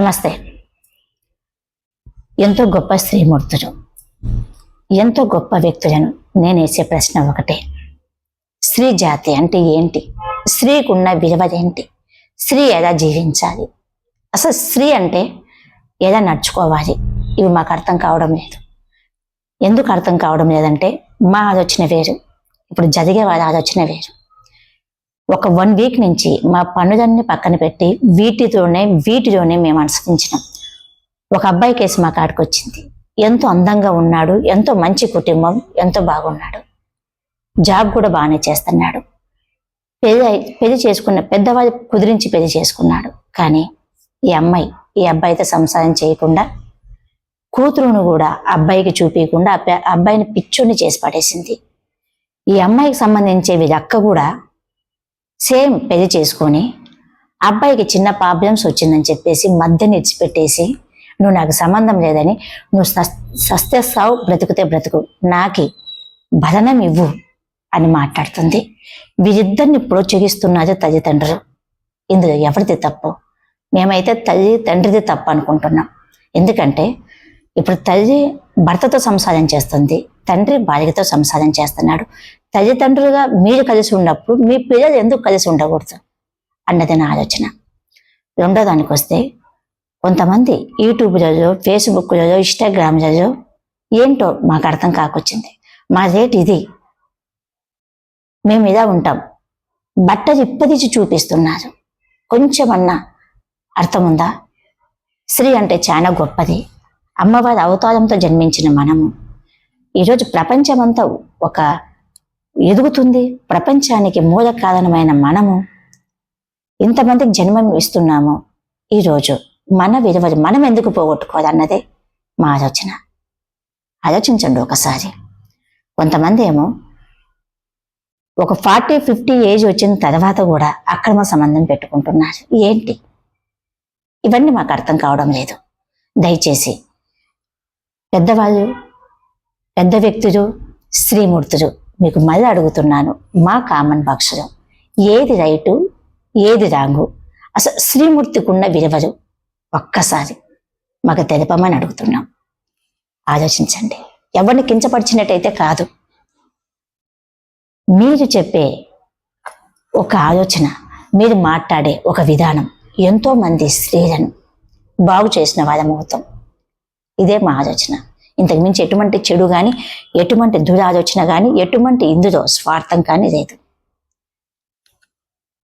నమస్తే. ఎంతో గొప్ప స్త్రీమూర్తులు ఎంతో గొప్ప వ్యక్తులను నేను వేసే ప్రశ్న ఒకటే. స్త్రీ జాతి అంటే ఏంటి? స్త్రీకున్న విలువదేంటి స్త్రీ ఎలా జీవించాలి? అసలు స్త్రీ అంటే ఎలా నడుచుకోవాలి? ఇవి మాకు అర్థం కావడం లేదు. ఎందుకు అర్థం కావడం లేదంటే మా ఆలోచన వేరు. ఇప్పుడు జరిగే వారి ఆలోచన వేరు. ఒక వన్ వీక్ నుంచి మా పనులన్నీ పక్కన పెట్టి వీటితోనే వీటిలోనే మేము అనుసరించినాం. ఒక అబ్బాయి కేసు మా కాడికి వచ్చింది. ఎంతో అందంగా ఉన్నాడు ఎంతో మంచి కుటుంబం ఎంతో బాగున్నాడు. జాబ్ కూడా బాగానే చేస్తున్నాడు. పెళ్ళి పెళ్ళి చేసుకున్న పెద్దవాళ్ళు కుదిరించి పెళ్ళి చేసుకున్నాడు. కానీ ఈ అమ్మాయి ఈ అబ్బాయితో సంసారం చేయకుండా కూతురును కూడా అబ్బాయికి చూపించకుండా అబ్బాయిని పిచ్చుని చేసి పడేసింది. ఈ అమ్మాయికి సంబంధించే వీళ్ళ అక్క కూడా సేమ్ పెళ్ళి చేసుకొని అబ్బాయికి చిన్న ప్రాబ్లమ్స్ వచ్చిందని చెప్పేసి మధ్యని నిడిచిపెట్టేసి నువ్వు నాకు సంబంధం లేదని నువ్వు సస్- సస్తే సావు బ్రతుకుతే బ్రతుకు నాకి బలనం ఇవ్వు అని మాట్లాడుతుంది. వీరిద్దరిని ప్రోత్సహిస్తున్నది తల్లిదండ్రులు ఇందులో ఎవరిది తప్పు? మేమైతే తల్లి తండ్రిది తప్పు అనుకుంటున్నాం. ఎందుకంటే ఇప్పుడు తల్లి భర్తతో సంసారం చేస్తుంది. తండ్రి భార్యతో సంసారం చేస్తున్నాడు. తల్లిదండ్రులుగా మీరు కలిసి ఉన్నప్పుడు మీ పిల్లలు ఎందుకు కలిసి ఉండకూడదు? అన్నది నా ఆలోచన. రెండో దానికి వస్తే కొంతమంది యూట్యూబ్లలో ఫేస్బుక్లలో ఇన్స్టాగ్రామ్లలో ఏంటో మాకు అర్థం కాకొచ్చింది. మా రేట్ ఇది. మేము ఇలా ఉంటాం. బట్టలు ఇప్పదించి చూపిస్తున్నారు. కొంచెమన్నా అర్థం ఉందా స్త్రీ అంటే చాలా గొప్పది. అమ్మవారి అవతారంతో జన్మించిన మనము. ఈరోజు ప్రపంచమంతా ఒక ఎదుగుతుంది. ప్రపంచానికి మూల కారణమైన మనము ఇంతమందికి జన్మం ఇస్తున్నాము. ఈరోజు మన విలువ మనం ఎందుకు పోగొట్టుకోవాలన్నదే మా ఆలోచన. ఆలోచించండి ఒకసారి. కొంతమంది ఏమో ఒక ఫార్టీ ఫిఫ్టీ ఏజ్ వచ్చిన తర్వాత కూడా అక్రమ సంబంధం పెట్టుకుంటున్నారు. ఏంటి? ఇవన్నీ మాకు అర్థం కావడం లేదు. దయచేసి పెద్దవాళ్ళు పెద్ద వ్యక్తులు స్త్రీమూర్తులు. మీకు మళ్ళీ అడుగుతున్నాను మా కామన్ బాక్స్లో. ఏది రైటు ఏది రాంగు? అసలు శ్రీమూర్తికి ఉన్న విలువలు ఒక్కసారి మాకు తెలపమని అడుగుతున్నాం. ఆలోచించండి. ఎవరిని కించపరిచినట్టయితే కాదు. మీరు చెప్పే ఒక ఆలోచన మీరు మాట్లాడే ఒక విధానం ఎంతోమంది స్త్రీలను బాగు చేసిన వాళ్ళమవుతాం ఇదే మా ఆలోచన. ఇంతకు మించి ఎటువంటి చెడు కానీ ఎటువంటి దురాలోచన కానీ ఎటువంటి ఇందులో స్వార్థం కానీ లేదు.